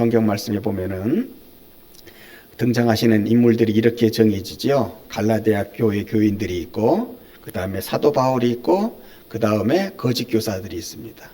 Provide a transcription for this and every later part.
성경 말씀에 보면은 등장하시는 인물들이 이렇게 정해지죠. 갈라디아 교회 교인들이 있고, 그 다음에 사도 바울이 있고, 그 다음에 거짓 교사들이 있습니다.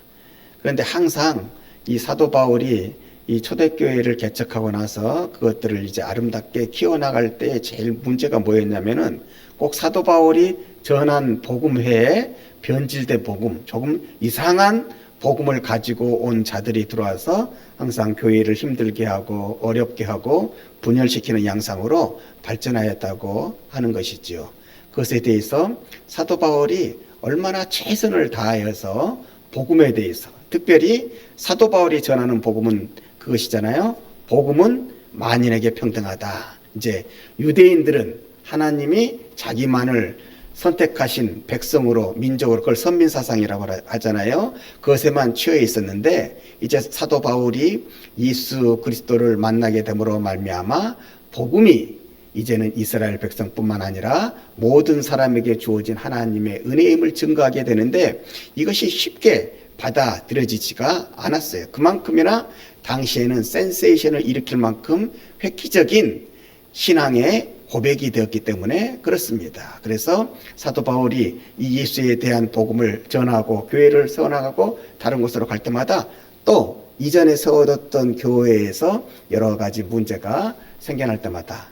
그런데 항상 이 사도 바울이 이 초대교회를 개척하고 나서 그것들을 이제 아름답게 키워나갈 때 제일 문제가 뭐였냐면은 꼭 사도 바울이 전한 복음 외에 변질된 복음, 조금 이상한 복음을 가지고 온 자들이 들어와서 항상 교회를 힘들게 하고 어렵게 하고 분열시키는 양상으로 발전하였다고 하는 것이지요. 그것에 대해서 사도 바울이 얼마나 최선을 다하여서 복음에 대해서 특별히 사도 바울이 전하는 복음은 그것이잖아요. 복음은 만인에게 평등하다. 이제 유대인들은 하나님이 자기만을 선택하신 백성으로 민족으로 그걸 선민 사상이라고 하잖아요. 그것에만 취해 있었는데 이제 사도 바울이 예수 그리스도를 만나게 됨으로 말미암아 복음이 이제는 이스라엘 백성뿐만 아니라 모든 사람에게 주어진 하나님의 은혜임을 증거하게 되는데 이것이 쉽게 받아들여지지가 않았어요. 그만큼이나 당시에는 센세이션을 일으킬 만큼 획기적인 신앙의 고백이 되었기 때문에 그렇습니다. 그래서 사도 바울이 이 예수에 대한 복음을 전하고 교회를 세워나가고 다른 곳으로 갈 때마다 또 이전에 세워뒀던 교회에서 여러 가지 문제가 생겨날 때마다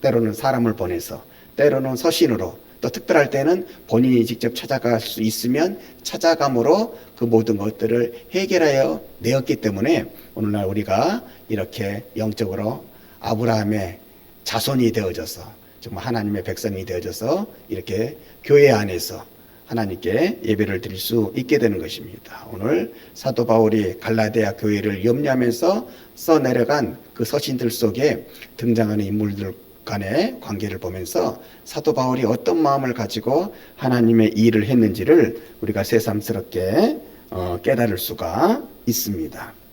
때로는 사람을 보내서 때로는 서신으로 또 특별할 때는 본인이 직접 찾아갈 수 있으면 찾아감으로 그 모든 것들을 해결하여 내었기 때문에 오늘날 우리가 이렇게 영적으로 아브라함의 자손이 되어져서 정말 하나님의 백성이 되어져서 이렇게 교회 안에서 하나님께 예배를 드릴 수 있게 되는 것입니다. 오늘 사도 바울이 갈라디아 교회를 염려하면서 써 내려간 그 서신들 속에 등장하는 인물들 간의 관계를 보면서 사도 바울이 어떤 마음을 가지고 하나님의 일을 했는지를 우리가 새삼스럽게 어, 깨달을 수가 있습니다.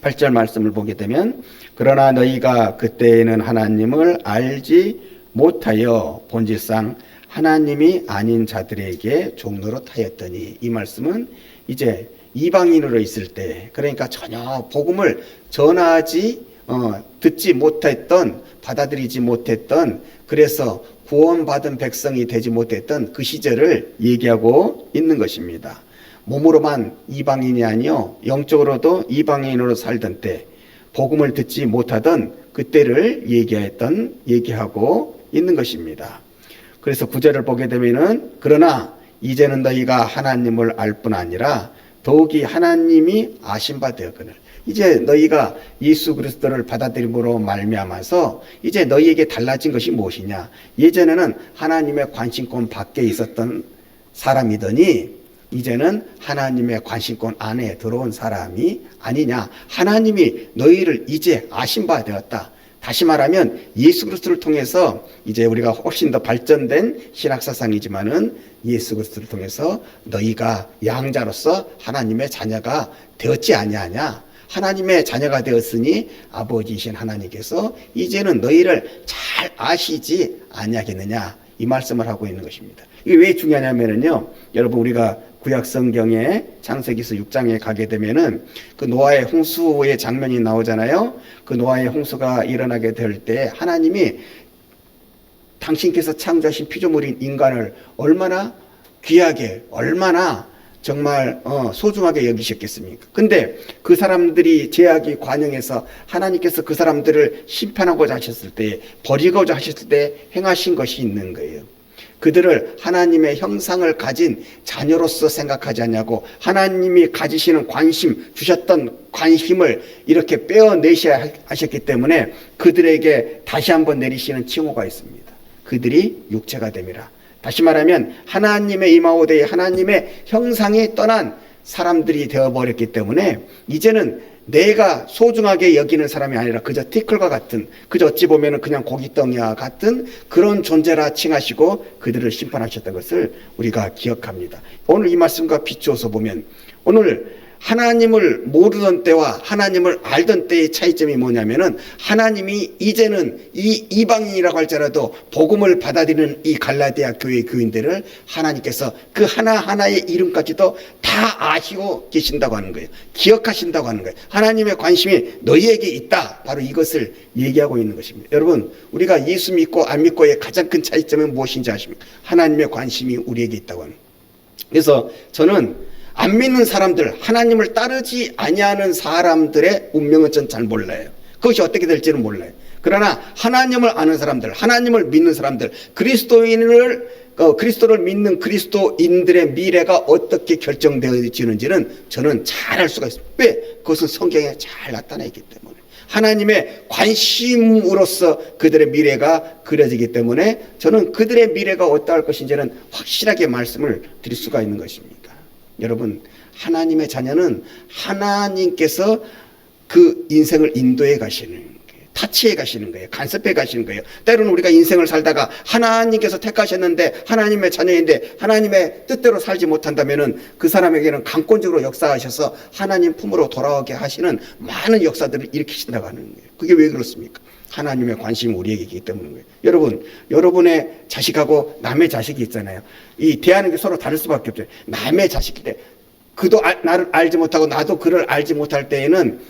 8절 말씀을 보게 되면 그러나 너희가 그때에는 하나님을 알지 못하여 본질상 하나님이 아닌 자들에게 종로로 타였더니 이 말씀은 이제 이방인으로 있을 때 그러니까 전혀 복음을 전하지 어, 듣지 못했던 받아들이지 못했던 그래서 구원받은 백성이 되지 못했던 그 시절을 얘기하고 있는 것입니다. 몸으로만 이방인이 아니요 영적으로도 이방인으로 살던 때 복음을 듣지 못하던 그때를 얘기했던 얘기하고 있는 것입니다. 그래서 구절을 보게 되면은 그러나 이제는 너희가 하나님을 알 뿐 아니라 더욱이 하나님이 아신 바 되었거늘 이제 너희가 예수 그리스도를 받아들임으로 말미암아서 이제 너희에게 달라진 것이 무엇이냐 예전에는 하나님의 관심권 밖에 있었던 사람이더니 이제는 하나님의 관심권 안에 들어온 사람이 아니냐. 하나님이 너희를 이제 아신 바 되었다. 다시 말하면 예수 그리스도를 통해서 이제 우리가 훨씬 더 발전된 신학 사상이지만은 예수 그리스도를 통해서 너희가 양자로서 하나님의 자녀가 되었지 아니하냐. 하나님의 자녀가 되었으니 아버지이신 하나님께서 이제는 너희를 잘 아시지 아니하겠느냐. 이 말씀을 하고 있는 것입니다. 이게 왜 중요하냐면은요. 여러분 우리가 구약 성경에 창세기서 6장에 가게 되면은 그 노아의 홍수의 장면이 나오잖아요. 그 노아의 홍수가 일어나게 될 때 하나님이 당신께서 창조하신 피조물인 인간을 얼마나 귀하게 얼마나 정말 어, 소중하게 여기셨겠습니까? 근데 그 사람들이 제약이 관영해서 하나님께서 그 사람들을 심판하고자 하셨을 때 버리고자 하셨을 때 행하신 것이 있는 거예요. 그들을 하나님의 형상을 가진 자녀로서 생각하지 않냐고 하나님이 가지시는 관심 주셨던 관심을 이렇게 빼어내셔야 하셨기 때문에 그들에게 다시 한번 내리시는 칭호가 있습니다. 그들이 육체가 됨이라. 다시 말하면 하나님의 이마오데이 하나님의 형상이 떠난 사람들이 되어버렸기 때문에 이제는 내가 소중하게 여기는 사람이 아니라 그저 티클과 같은 그저 어찌 보면 그냥 고깃덩이와 같은 그런 존재라 칭하시고 그들을 심판하셨던 것을 우리가 기억합니다. 오늘 이 말씀과 비추어서 보면 오늘 하나님을 모르던 때와 하나님을 알던 때의 차이점이 뭐냐면은 하나님이 이제는 이 이방인이라고 할지라도 복음을 받아들이는 이 갈라디아 교회 교인들을 하나님께서 그 하나하나의 이름까지도 다 아시고 계신다고 하는 거예요. 기억하신다고 하는 거예요. 하나님의 관심이 너희에게 있다. 바로 이것을 얘기하고 있는 것입니다. 여러분, 우리가 예수 믿고 안 믿고의 가장 큰 차이점은 무엇인지 아십니까? 하나님의 관심이 우리에게 있다고 하는 거예요. 그래서 저는 안 믿는 사람들, 하나님을 따르지 아니하는 사람들의 운명은 전 잘 몰라요. 그것이 어떻게 될지는 몰라요. 그러나 하나님을 아는 사람들, 하나님을 믿는 사람들, 그리스도인을 어, 그리스도를 믿는 그리스도인들의 미래가 어떻게 결정되어지는지는 저는 잘 알 수가 있습니다. 왜? 그것은 성경에 잘 나타나 있기 때문에. 하나님의 관심으로서 그들의 미래가 그려지기 때문에 저는 그들의 미래가 어떠할 것인지는 확실하게 말씀을 드릴 수가 있는 것입니다. 여러분, 하나님의 자녀는 하나님께서 그 인생을 인도해 가시는 거예요. 타치해 가시는 거예요. 간섭해 가시는 거예요. 때로는 우리가 인생을 살다가 하나님께서 택하셨는데 하나님의 자녀인데 하나님의 뜻대로 살지 못한다면은 그 사람에게는 강권적으로 역사하셔서 하나님 품으로 돌아오게 하시는 많은 역사들을 일으키신다고 하는 거예요. 그게 왜 그렇습니까? 하나님의 관심이 우리에게 있기 때문인 거예요. 여러분, 여러분의 자식하고 남의 자식이 있잖아요. 이 대하는 게 서로 다를 수밖에 없죠. 남의 자식인데 그도 알- 나를 알지 못하고 나도 그를 알지 못할 때에는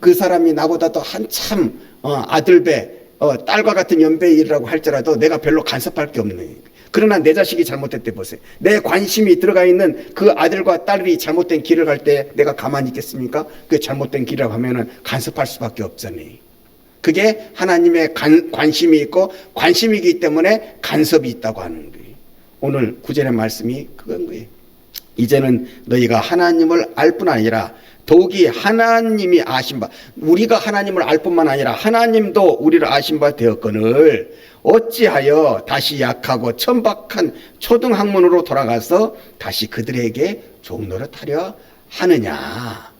그 사람이 나보다 도 한참 어, 아들배, 어, 딸과 같은 연배의 일이라고 할지라도 내가 별로 간섭할 게 없는 거예요. 그러나 내 자식이 잘못됐대 보세요. 내 관심이 들어가 있는 그 아들과 딸이 잘못된 길을 갈 때 내가 가만히 있겠습니까? 그 잘못된 길이라고 하면은 간섭할 수밖에 없잖아요. 그게 하나님의 관, 관심이 있고 관심이기 때문에 간섭이 있다고 하는 거예요. 오늘 구절의 말씀이 그건 거예요. 이제는 너희가 하나님을 알 뿐 아니라 더욱이 하나님이 아신 바 우리가 하나님을 알 뿐만 아니라 하나님도 우리를 아신 바 되었거늘 어찌하여 다시 약하고 천박한 초등학문으로 돌아가서 다시 그들에게 종노릇하려 하느냐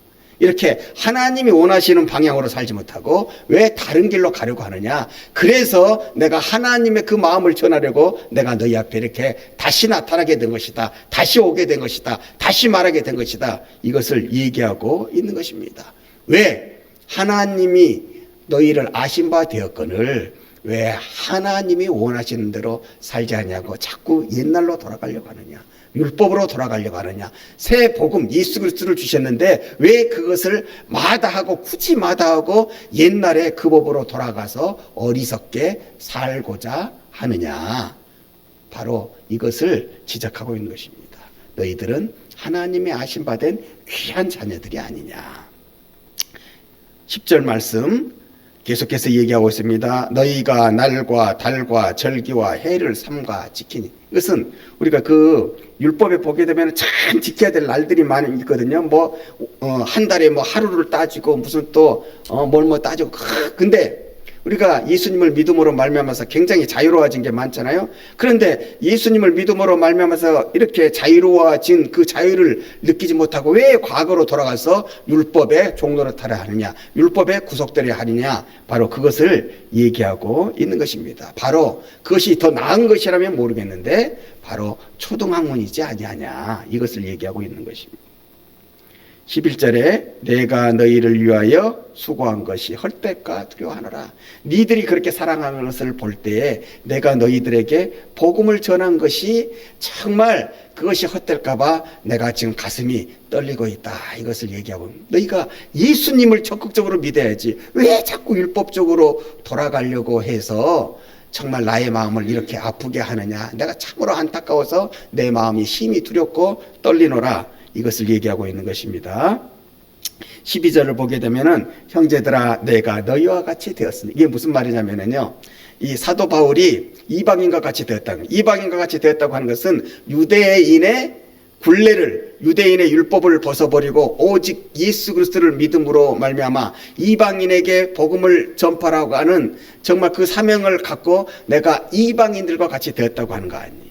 이렇게 하나님이 원하시는 방향으로 살지 못하고 왜 다른 길로 가려고 하느냐? 그래서 내가 하나님의 그 마음을 전하려고 내가 너희 앞에 이렇게 다시 나타나게 된 것이다. 다시 오게 된 것이다. 다시 말하게 된 것이다. 이것을 얘기하고 있는 것입니다. 왜? 하나님이 너희를 아신 바 되었거늘 왜 하나님이 원하시는 대로 살지 않냐고 자꾸 옛날로 돌아가려고 하느냐? 율법으로 돌아가려고 하느냐? 새 복음 예수 그리스도를 주셨는데 왜 그것을 마다하고 굳이 마다하고 옛날에 그 법으로 돌아가서 어리석게 살고자 하느냐? 바로 이것을 지적하고 있는 것입니다. 너희들은 하나님의 아신 바된 귀한 자녀들이 아니냐? 10절 말씀 계속해서 얘기하고 있습니다. 너희가 날과 달과 절기와 해를 삼가 지키니 이것은 우리가 그 율법에 보게 되면 참 지켜야 될 날들이 많이 있거든요. 뭐한 달에 뭐 하루를 따지고 무슨 또뭘 뭐 따지고 크, 근데 우리가 예수님을 믿음으로 말미암아서 굉장히 자유로워진 게 많잖아요. 그런데 예수님을 믿음으로 말미암아서 이렇게 자유로워진 그 자유를 느끼지 못하고 왜 과거로 돌아가서 율법의 타려 하느냐, 율법에 구속되려 하느냐, 바로 그것을 얘기하고 있는 것입니다. 바로 그것이 더 나은 것이라면 모르겠는데 바로 초등학문이지 아니하냐 이것을 얘기하고 있는 것입니다. 11절에 내가 너희를 위하여 수고한 것이 헐떡과 두려워하노라. 니들이 그렇게 사랑하는 것을 볼 때에 내가 너희들에게 복음을 전한 것이 정말 그것이 헛될까봐 내가 지금 가슴이 떨리고 있다. 이것을 얘기하고 너희가 예수님을 적극적으로 믿어야지. 왜 자꾸 율법적으로 돌아가려고 해서 정말 나의 마음을 이렇게 아프게 하느냐. 내가 참으로 안타까워서 내 마음이 힘이 두렵고 떨리노라. 이것을 얘기하고 있는 것입니다. 12절을 보게 되면은 형제들아 내가 너희와 같이 되었으니 이게 무슨 말이냐면은요. 이 사도 바울이 이방인과 같이 되었다는 이방인과 같이 되었다고 하는 것은 유대인의 굴레를 유대인의 율법을 벗어버리고 오직 예수 그리스도를 믿음으로 말미암아 이방인에게 복음을 전파라고 하는 정말 그 사명을 갖고 내가 이방인들과 같이 되었다고 하는 거 아니에요.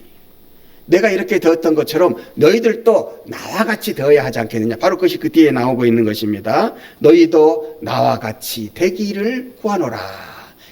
내가 이렇게 되었던 것처럼 너희들도 나와 같이 되어야 하지 않겠느냐. 바로 그것이 그 뒤에 나오고 있는 것입니다. 너희도 나와 같이 되기를 구하노라.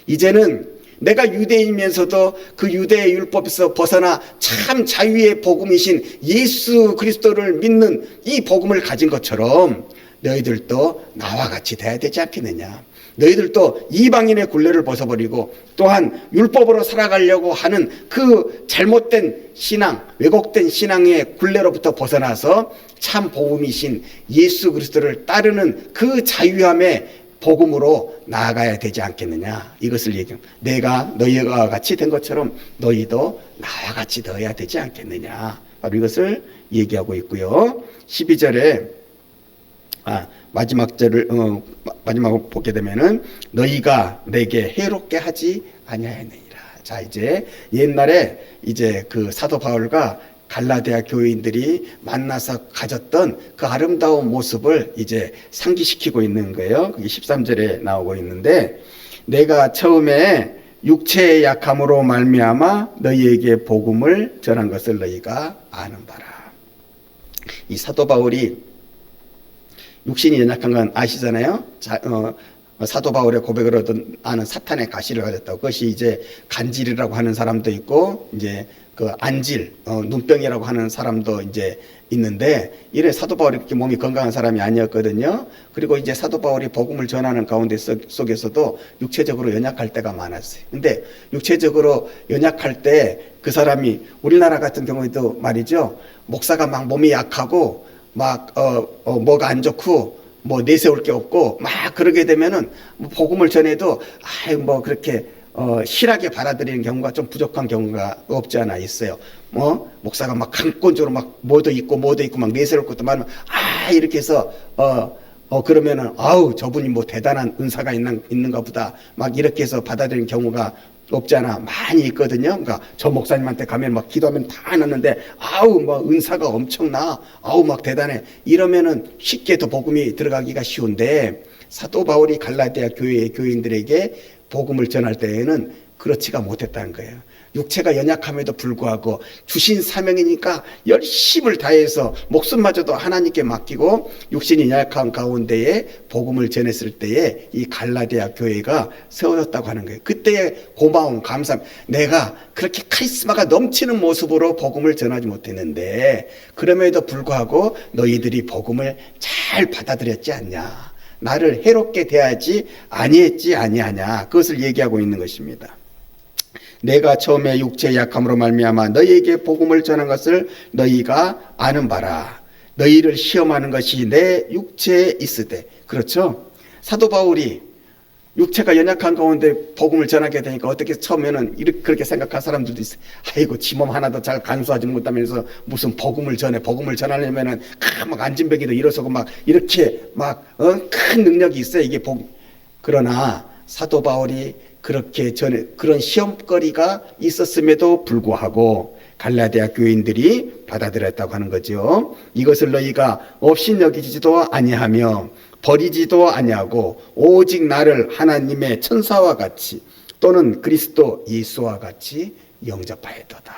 이제는 내가 유대인이면서도 그 유대의 율법에서 벗어나 참 자유의 복음이신 예수 그리스도를 믿는 이 복음을 가진 것처럼 너희들도 나와 같이 돼야 되지 않겠느냐. 너희들도 이방인의 굴레를 벗어버리고 또한 율법으로 살아가려고 하는 그 잘못된 신앙, 왜곡된 신앙의 굴레로부터 벗어나서 참 복음이신 예수 그리스도를 따르는 그 자유함의 복음으로 나아가야 되지 않겠느냐. 이것을 얘기합니다. 내가 너희와 같이 된 것처럼 너희도 나와 같이 되어야 되지 않겠느냐. 바로 이것을 얘기하고 있고요. 12절에 아, 마지막 절을 어, 마- 마지막으로 보게 되면은 너희가 내게 해롭게 하지 아니하였느니라. 자, 이제 옛날에 이제 그 사도 바울과 갈라디아 교인들이 만나서 가졌던 그 아름다운 모습을 이제 상기시키고 있는 거예요. 그게 13절에 나오고 있는데 내가 처음에 육체의 약함으로 말미암아 너희에게 복음을 전한 것을 너희가 아는 바라. 이 사도 바울이 육신이 연약한 건 아시잖아요. 자, 어, 사도 바울의 고백을 얻은 아는 사탄의 가시를 가졌다고. 그것이 이제 간질이라고 하는 사람도 있고, 이제 그 안질, 어, 눈병이라고 하는 사람도 이제 있는데, 이래 사도 바울이 그렇게 몸이 건강한 사람이 아니었거든요. 그리고 이제 사도 바울이 복음을 전하는 가운데 속- 속에서도 육체적으로 연약할 때가 많았어요. 근데 육체적으로 연약할 때 그 사람이 우리나라 같은 경우에도 말이죠. 목사가 막 몸이 약하고 막, 어, 어, 뭐가 안 좋고, 뭐 내세울 게 없고, 막 그러게 되면은, 뭐 복음을 전해도, 아이, 뭐 그렇게, 어, 실하게 받아들이는 경우가 좀 부족한 경우가 없지 않아 있어요. 뭐, 목사가 막 강권적으로 막 뭐도 있고, 뭐도 있고, 막 내세울 것도 많으면, 아, 이렇게 해서, 어, 어, 그러면은, 아우, 저분이 뭐 대단한 은사가 있는, 있는가 보다. 막 이렇게 해서 받아들이는 경우가 없지 않아 많이 있거든요. 그러니까 저 목사님한테 가면 막 기도하면 다 넣는데 아우 막 은사가 엄청나. 아우 막 대단해. 이러면은 쉽게 더 복음이 들어가기가 쉬운데 사도 바울이 갈라디아 교회의 교인들에게 복음을 전할 때에는 그렇지가 못했다는 거예요. 육체가 연약함에도 불구하고 주신 사명이니까 열심을 다해서 목숨마저도 하나님께 맡기고 육신이 연약한 가운데에 복음을 전했을 때에 이 갈라디아 교회가 세워졌다고 하는 거예요. 그때의 고마움, 감사함. 내가 그렇게 카리스마가 넘치는 모습으로 복음을 전하지 못했는데 그럼에도 불구하고 너희들이 복음을 잘 받아들였지 않냐. 나를 해롭게 대하지 아니했지 아니하냐. 그것을 얘기하고 있는 것입니다. 내가 처음에 육체의 약함으로 말미암아 너희에게 복음을 전한 것을 너희가 아는 바라. 너희를 시험하는 것이 내 육체에 있으되 그렇죠? 사도 바울이 육체가 연약한 가운데 복음을 전하게 되니까 어떻게 처음에는 이렇게 그렇게 생각할 사람들도 있어요. 아이고 지 몸 하나도 잘 간수하지 못하면서 무슨 복음을 전해 복음을 전하려면은 아, 막 안진뱅이도 일어서고 막 이렇게 막큰 능력이 있어요. 이게 복 그러나 사도 바울이 그렇게 전에 그런 시험거리가 있었음에도 불구하고 갈라디아 교인들이 받아들였다고 하는 거죠. 이것을 너희가 없인 여기지도 아니하며 버리지도 아니하고 오직 나를 하나님의 천사와 같이 또는 그리스도 예수와 같이 영접하였도다.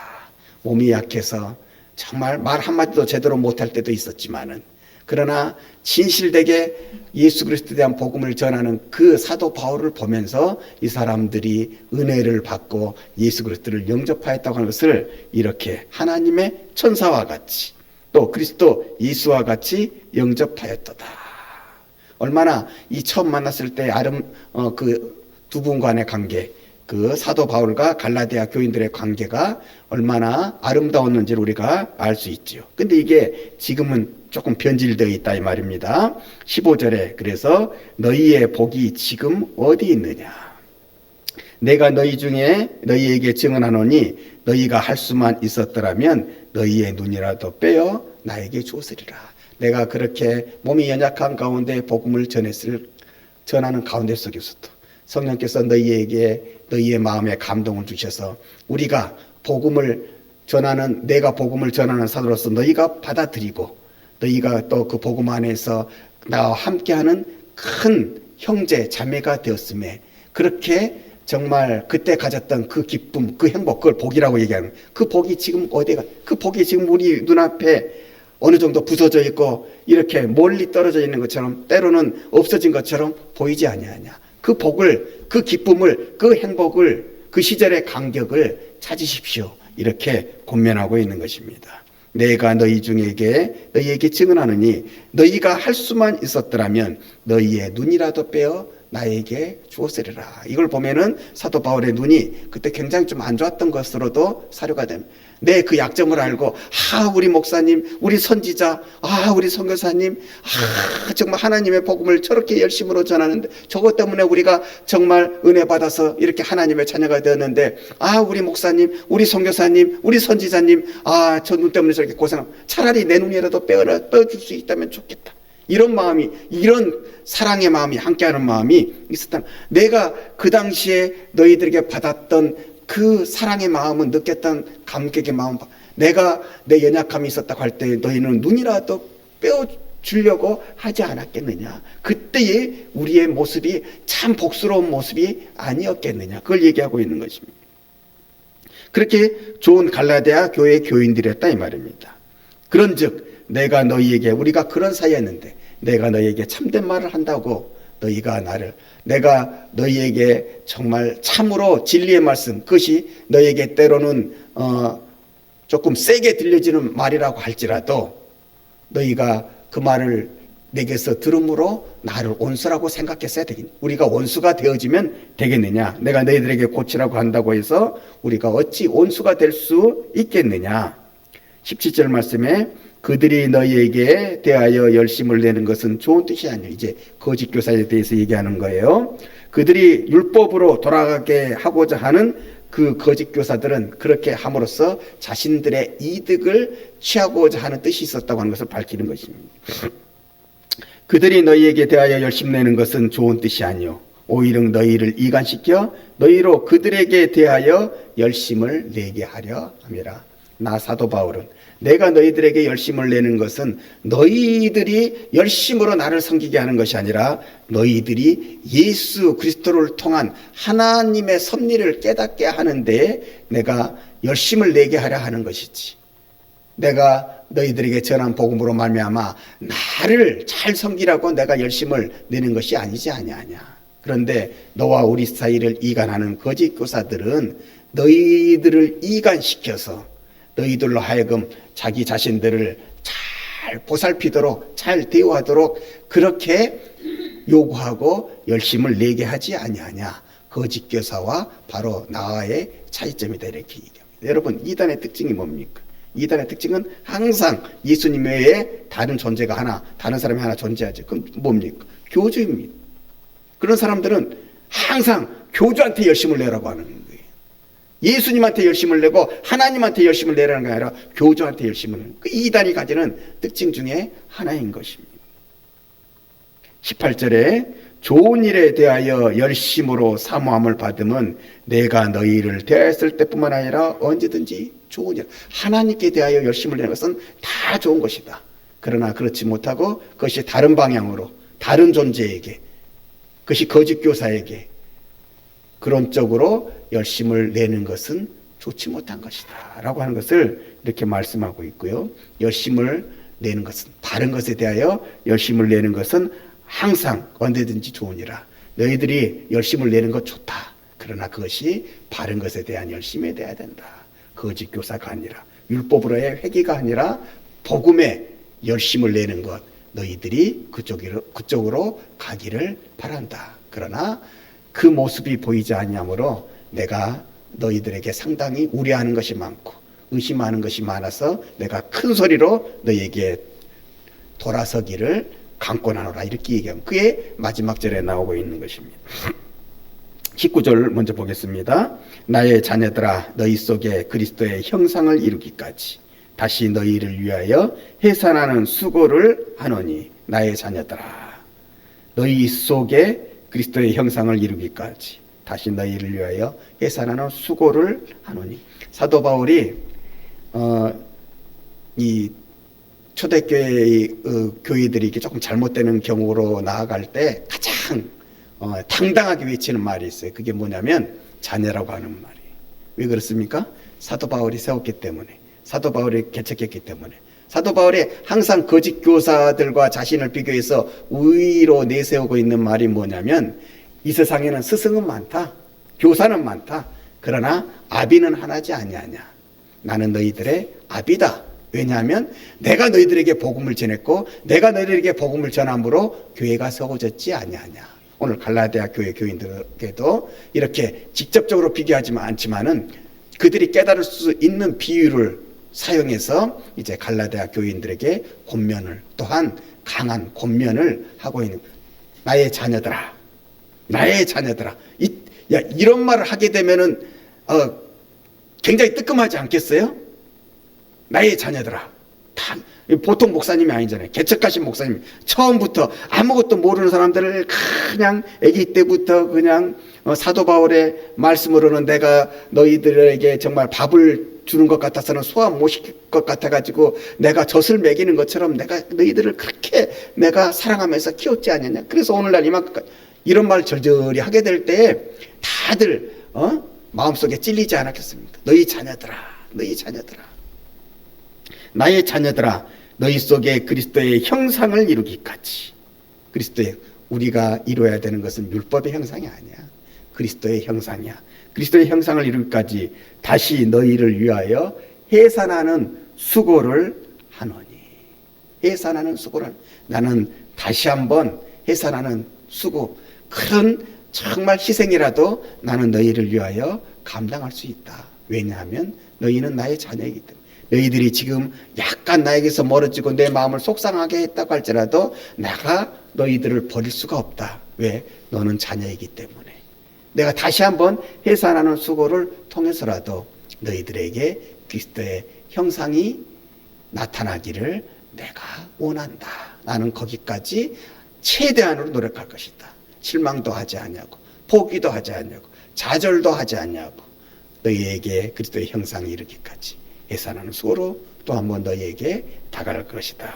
몸이 약해서 정말 말 한마디도 제대로 못할 때도 있었지만은 그러나 진실되게 예수 그리스도에 대한 복음을 전하는 그 사도 바울을 보면서 이 사람들이 은혜를 받고 예수 그리스도를 영접하였다고 하는 것을 이렇게 하나님의 천사와 같이 또 그리스도 예수와 같이 영접하였도다. 얼마나 이 처음 만났을 때 아름 어, 그두 분 간의 관계 그 사도 바울과 갈라디아 교인들의 관계가 얼마나 아름다웠는지를 우리가 알 수 있지요. 근데 이게 지금은 조금 변질되어 있다 이 말입니다. 15절에 그래서 너희의 복이 지금 어디 있느냐? 내가 너희 중에 너희에게 증언하노니 너희가 할 수만 있었더라면 너희의 눈이라도 빼어 나에게 주었으리라. 내가 그렇게 몸이 연약한 가운데 복음을 전했을 전하는 가운데 속에서도 성령께서 너희에게 너희의 마음에 감동을 주셔서 우리가 복음을 전하는 내가 복음을 전하는 사도로서 너희가 받아들이고 너희가 또 그 복음 안에서 나와 함께하는 큰 형제 자매가 되었음에 그렇게 정말 그때 가졌던 그 기쁨, 그 행복, 그걸 복이라고 얘기하는 그 복이 지금 어디가 그 복이 지금 우리 눈앞에 어느 정도 부서져 있고 이렇게 멀리 떨어져 있는 것처럼 때로는 없어진 것처럼 보이지 아니하냐. 그 복을 그 기쁨을 그 행복을 그 시절의 간격을 찾으십시오. 이렇게 권면하고 있는 것입니다. 내가 너희 중에게 너희에게 증언하느니 너희가 할 수만 있었더라면 너희의 눈이라도 빼어 나에게 주었으리라. 이걸 보면은 사도 바울의 눈이 그때 굉장히 좀 안 좋았던 것으로도 사료가 됩니다. 내 그 약점을 알고 아 우리 목사님, 우리 선지자, 아 우리 선교사님, 아 정말 하나님의 복음을 저렇게 열심으로 전하는데 저것 때문에 우리가 정말 은혜 받아서 이렇게 하나님의 자녀가 되었는데 아 우리 목사님, 우리 선교사님, 우리 선지자님, 아 저 눈 때문에 저렇게 고생함. 차라리 내 눈이라도 빼어 빼줄 수 있다면 좋겠다. 이런 마음이 이런 사랑의 마음이 함께하는 마음이 있었다. 내가 그 당시에 너희들에게 받았던 그 사랑의 마음은 느꼈던 감격의 마음. 내가 내 연약함이 있었다고 할 때 너희는 눈이라도 빼어 주려고 하지 않았겠느냐. 그때의 우리의 모습이 참 복스러운 모습이 아니었겠느냐. 그걸 얘기하고 있는 것입니다. 그렇게 좋은 갈라디아 교회 교인들이었다 이 말입니다. 그런즉 내가 너희에게 우리가 그런 사이였는데 내가 너희에게 참된 말을 한다고 너희가 나를 내가 너희에게 정말 참으로 진리의 말씀 그것이 너희에게 때로는 어 조금 세게 들려지는 말이라고 할지라도 너희가 그 말을 내게서 들음으로 나를 원수라고 생각했어야 되겠 우리가 원수가 되어지면 되겠느냐 내가 너희들에게 고치라고 한다고 해서 우리가 어찌 원수가 될 수 있겠느냐. 17절 말씀에 그들이 너희에게 대하여 열심을 내는 것은 좋은 뜻이 아니에요. 이제 거짓 교사에 대해서 얘기하는 거예요. 그들이 율법으로 돌아가게 하고자 하는 그 거짓 교사들은 그렇게 함으로써 자신들의 이득을 취하고자 하는 뜻이 있었다고 하는 것을 밝히는 것입니다. 그들이 너희에게 대하여 열심 내는 것은 좋은 뜻이 아니요 오히려 너희를 이간시켜 너희로 그들에게 대하여 열심을 내게 하려 함이라. 나 사도 바울은 내가 너희들에게 열심을 내는 것은 너희들이 열심으로 나를 섬기게 하는 것이 아니라 너희들이 예수 그리스도를 통한 하나님의 섭리를 깨닫게 하는데 내가 열심을 내게 하려 하는 것이지. 내가 너희들에게 전한 복음으로 말미암아 나를 잘 섬기라고 내가 열심을 내는 것이 아니지 아니하냐. 그런데 너와 우리 사이를 이간하는 거짓 교사들은 너희들을 이간시켜서 너희들로 하여금 자기 자신들을 잘 보살피도록 잘 대우하도록 그렇게 요구하고 열심을 내게 하지 아니하냐. 거짓 교사와 바로 나와의 차이점이다 이렇게 얘기합니다. 여러분 이단의 특징이 뭡니까? 이단의 특징은 항상 예수님 외에 다른 존재가 하나, 다른 사람이 하나 존재하죠. 그럼 뭡니까? 교주입니다. 그런 사람들은 항상 교주한테 열심을 내라고 하는 거 예수님한테 열심을 내고 하나님한테 열심을 내라는 게 아니라 교주한테 열심을 내는 그 이단이 가지는 특징 중에 하나인 것입니다. 18절에 좋은 일에 대하여 열심으로 사모함을 받으면 내가 너희를 대했을 때뿐만 아니라 언제든지 좋은 일 하나님께 대하여 열심을 내는 것은 다 좋은 것이다. 그러나 그렇지 못하고 그것이 다른 방향으로 다른 존재에게 그것이 거짓 교사에게 그런 쪽으로 열심을 내는 것은 좋지 못한 것이다. 라고 하는 것을 이렇게 말씀하고 있고요. 열심을 내는 것은, 바른 것에 대하여 열심을 내는 것은 항상 언제든지 좋으니라. 너희들이 열심을 내는 것 좋다. 그러나 그것이 바른 것에 대한 열심에 대해야 된다. 거짓 교사가 아니라, 율법으로의 회개가 아니라, 복음에 열심을 내는 것. 너희들이 그쪽으로, 그쪽으로 가기를 바란다. 그러나 그 모습이 보이지 아니하므로 내가 너희들에게 상당히 우려하는 것이 많고 의심하는 것이 많아서 내가 큰 소리로 너희에게 돌아서기를 강권하노라 이렇게 얘기하면 그의 마지막 절에 나오고 있는 것입니다. 19절 먼저 보겠습니다. 나의 자녀들아 너희 속에 그리스도의 형상을 이루기까지 다시 너희를 위하여 해산하는 수고를 하노니 나의 자녀들아 너희 속에 그리스도의 형상을 이루기까지 다시 너희를 위하여 해산하는 수고를 하노니 사도 바울이 어, 이 초대교회의 어, 교회들이 이게 조금 잘못되는 경우로 나아갈 때 가장 어, 당당하게 외치는 말이 있어요. 그게 뭐냐면 자녀라고 하는 말이에요. 왜 그렇습니까? 사도 바울이 세웠기 때문에 사도 바울이 개척했기 때문에 사도 바울이 항상 거짓 교사들과 자신을 비교해서 우위로 내세우고 있는 말이 뭐냐면 이 세상에는 스승은 많다. 교사는 많다. 그러나 아비는 하나지 아니하냐. 나는 너희들의 아비다. 왜냐하면 내가 너희들에게 복음을 전했고 내가 너희들에게 복음을 전함으로 교회가 세워졌지 아니하냐. 오늘 갈라디아 교회 교인들에게도 이렇게 직접적으로 비교하지만 않지만은 그들이 깨달을 수 있는 비유를 사용해서 이제 갈라디아 교인들에게 권면을 또한 강한 권면을 하고 있는 나의 자녀들아 나의 자녀들아 이, 야, 이런 말을 하게 되면은 어, 굉장히 뜨끔하지 않겠어요? 나의 자녀들아 다 보통 목사님이 아니잖아요. 개척하신 목사님 처음부터 아무것도 모르는 사람들을 그냥 아기 때부터 그냥 어, 사도 바울의 말씀으로는 내가 너희들에게 정말 밥을 주는 것 같아서는 소화 못 시킬 것 같아가지고 내가 젖을 먹이는 것처럼 내가 너희들을 그렇게 내가 사랑하면서 키웠지 않느냐. 그래서 오늘날 이만큼 이런 말 절절히 하게 될 때 다들 어? 마음속에 찔리지 않았겠습니까? 너희 자녀들아, 너희 자녀들아. 나의 자녀들아 너희 속에 그리스도의 형상을 이루기까지 그리스도의 우리가 이루어야 되는 것은 율법의 형상이 아니야 그리스도의 형상이야 그리스도의 형상을 이루기까지 다시 너희를 위하여 해산하는 수고를 하노니 해산하는 수고를 나는 다시 한번 해산하는 수고 큰 정말 희생이라도 나는 너희를 위하여 감당할 수 있다 왜냐하면 너희는 나의 자녀이기 때문에 너희들이 지금 약간 나에게서 멀어지고 내 마음을 속상하게 했다고 할지라도 내가 너희들을 버릴 수가 없다. 왜? 너는 자녀이기 때문에. 내가 다시 한번 해산하는 수고를 통해서라도 너희들에게 그리스도의 형상이 나타나기를 내가 원한다. 나는 거기까지 최대한으로 노력할 것이다. 실망도 하지 않냐고, 포기도 하지 않냐고, 좌절도 하지 않냐고, 너희에게 그리스도의 형상이 이르기까지. 예산하는 수고로 또 한 번 너희에게 다가갈 것이다.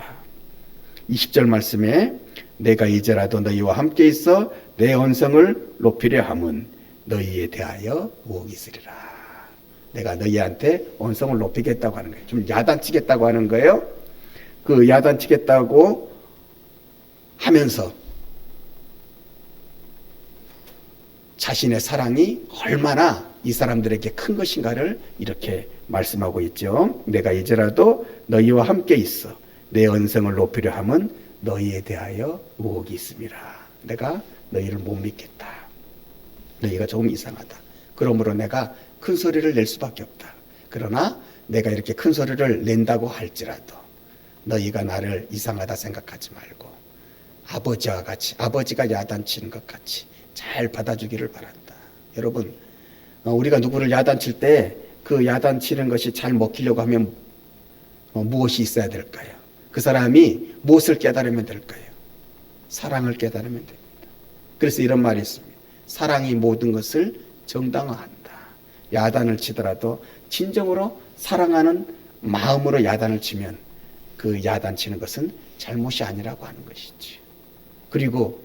20절 말씀에 내가 이제라도 너희와 함께 있어 내 언성을 높이려 함은 너희에 대하여 무엇이 있으리라. 내가 너희한테 언성을 높이겠다고 하는 거예요. 좀 야단치겠다고 하는 거예요. 그 야단치겠다고 하면서 자신의 사랑이 얼마나 이 사람들에게 큰 것인가를 이렇게 말씀하고 있죠. 내가 이제라도 너희와 함께 있어 내 언성을 높이려 함은 너희에 대하여 의혹이 있음이라. 내가 너희를 못 믿겠다. 너희가 조금 이상하다. 그러므로 내가 큰 소리를 낼 수밖에 없다. 그러나 내가 이렇게 큰 소리를 낸다고 할지라도 너희가 나를 이상하다 생각하지 말고 아버지와 같이 아버지가 야단치는 것 같이 잘 받아주기를 바란다. 여러분 어, 우리가 누구를 야단칠 때 그 야단치는 것이 잘 먹히려고 하면 어, 무엇이 있어야 될까요? 그 사람이 무엇을 깨달으면 될까요? 사랑을 깨달으면 됩니다. 그래서 이런 말이 있습니다. 사랑이 모든 것을 정당화한다. 야단을 치더라도 진정으로 사랑하는 마음으로 야단을 치면 그 야단 치는 것은 잘못이 아니라고 하는 것이지. 그리고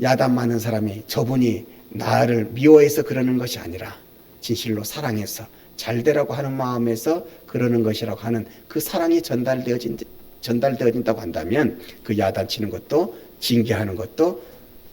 야단 맞는 사람이 저분이 나를 미워해서 그러는 것이 아니라 진실로 사랑해서 잘 되라고 하는 마음에서 그러는 것이라고 하는 그 사랑이 전달되어진 전달되어진다고 한다면 그 야단치는 것도 징계하는 것도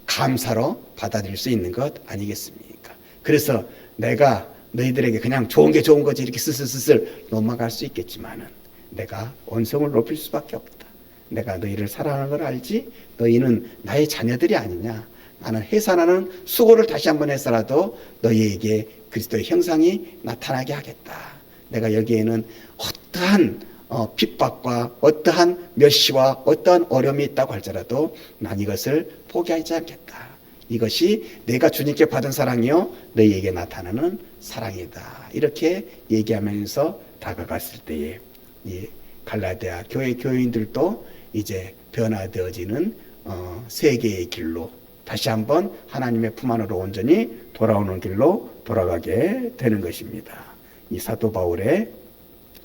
감사로 받아들일 수 있는 것 아니겠습니까? 그래서 내가 너희들에게 그냥 좋은 게 좋은 거지 이렇게 스슬스슬 넘어갈 수 있겠지만은 내가 언성을 높일 수밖에 없다. 내가 너희를 사랑하는 걸 알지? 너희는 나의 자녀들이 아니냐? 나는 해산하는 수고를 다시 한번 해서라도 너희에게 그리스도의 형상이 나타나게 하겠다. 내가 여기에는 어떠한 어, 핍박과 어떠한 멸시와 어떠한 어려움이 있다고 할지라도 난 이것을 포기하지 않겠다. 이것이 내가 주님께 받은 사랑이요 너희에게 나타나는 사랑이다. 이렇게 얘기하면서 다가갔을 때에 이 갈라디아 교회 교인들도 이제 변화되어지는 어, 세계의 길로 다시 한번 하나님의 품 안으로 온전히 돌아오는 길로 돌아가게 되는 것입니다. 이 사도 바울의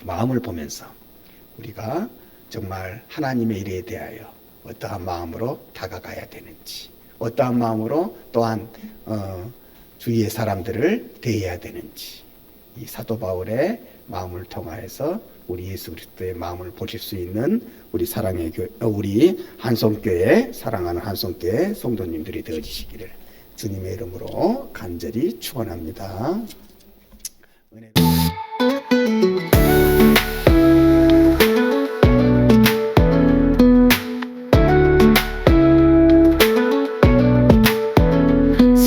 마음을 보면서 우리가 정말 하나님의 일에 대하여 어떠한 마음으로 다가가야 되는지, 어떠한 마음으로 또한 어, 주위의 사람들을 대해야 되는지, 이 사도 바울의 마음을 통하여서 우리 예수 그리스도의 마음을 보실 수 있는 우리 사랑의 교, 어, 우리 한송교회 사랑하는 한송교회 성도님들이 되어지시기를 주님의 이름으로 간절히 축원합니다.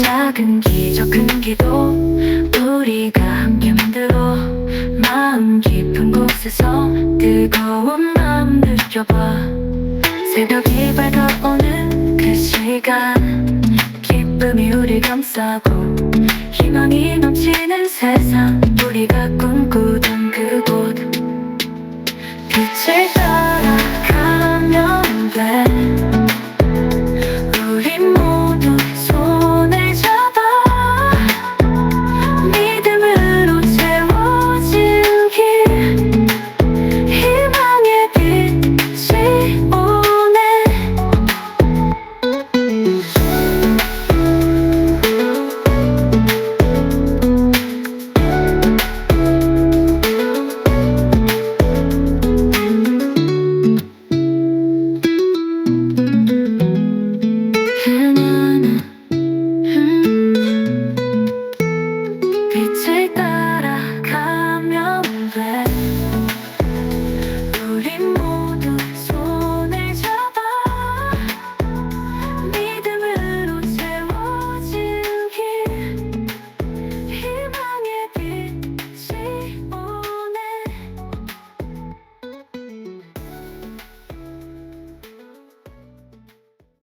작은 기적 큰 기도 우리 함께 만들어. 마음 깊은 곳에서 뜨거운 마음 느껴봐. 새벽이 밝아오는 그 시간 기쁨이 우리 감싸고 희망이 넘치는 세상. 우리가 꿈꾸던 Every boy